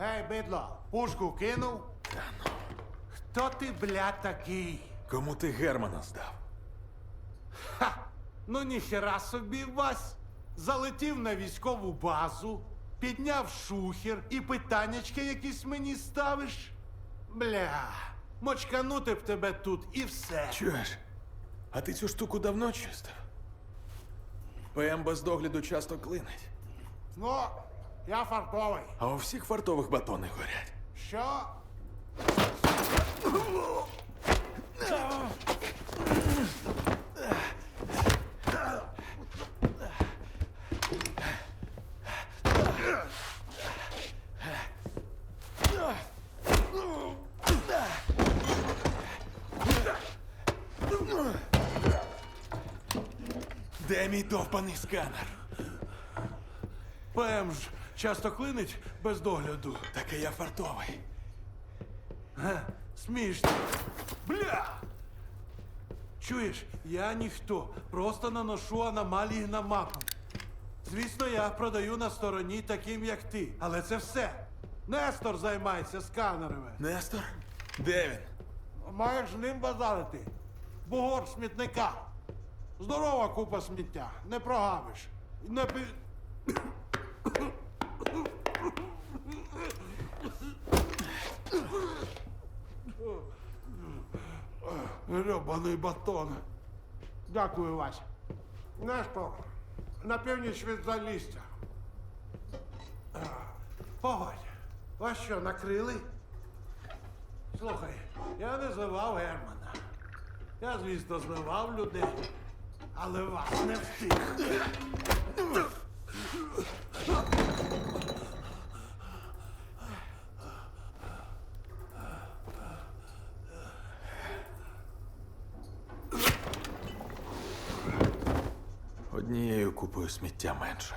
Ей, бидло, пушку кинув? Хто ти, блядь, такий? Кому ти Германа здав? Ха! Ну ніхера собі Вась. Залетів на військову базу, підняв шухер і питаннячки якісь мені ставиш. Бля, мочканути б тебе тут і все. Чуєш? А ти цю штуку давно чистив? ПМ без догляду часто клинить, Ну, я фартовий. а у всіх фартових батони горять. Що? Де мій довбаний сканер? ПМ ж часто клинить без догляду. Таке я фартовий. Га, Смішно. Бля! Чуєш, я ніхто. Просто наношу аномалії на мапу. Звісно, я продаю на стороні таким, як ти. Але це все. Нестор займається сканерами. Нестор? Де він? Маєш з ним базарити. Бугор смітника. Здорова купа сміття. Не прогавиш. Не пи... Гребаний батон. Дякую, Вася. Нестор, на північ від залістя. Погодь, вас що, накрили? Слухай, я не зливав Германа. Я, звісно, зливав людей, але вас не встиг. Однією купою сміття менше.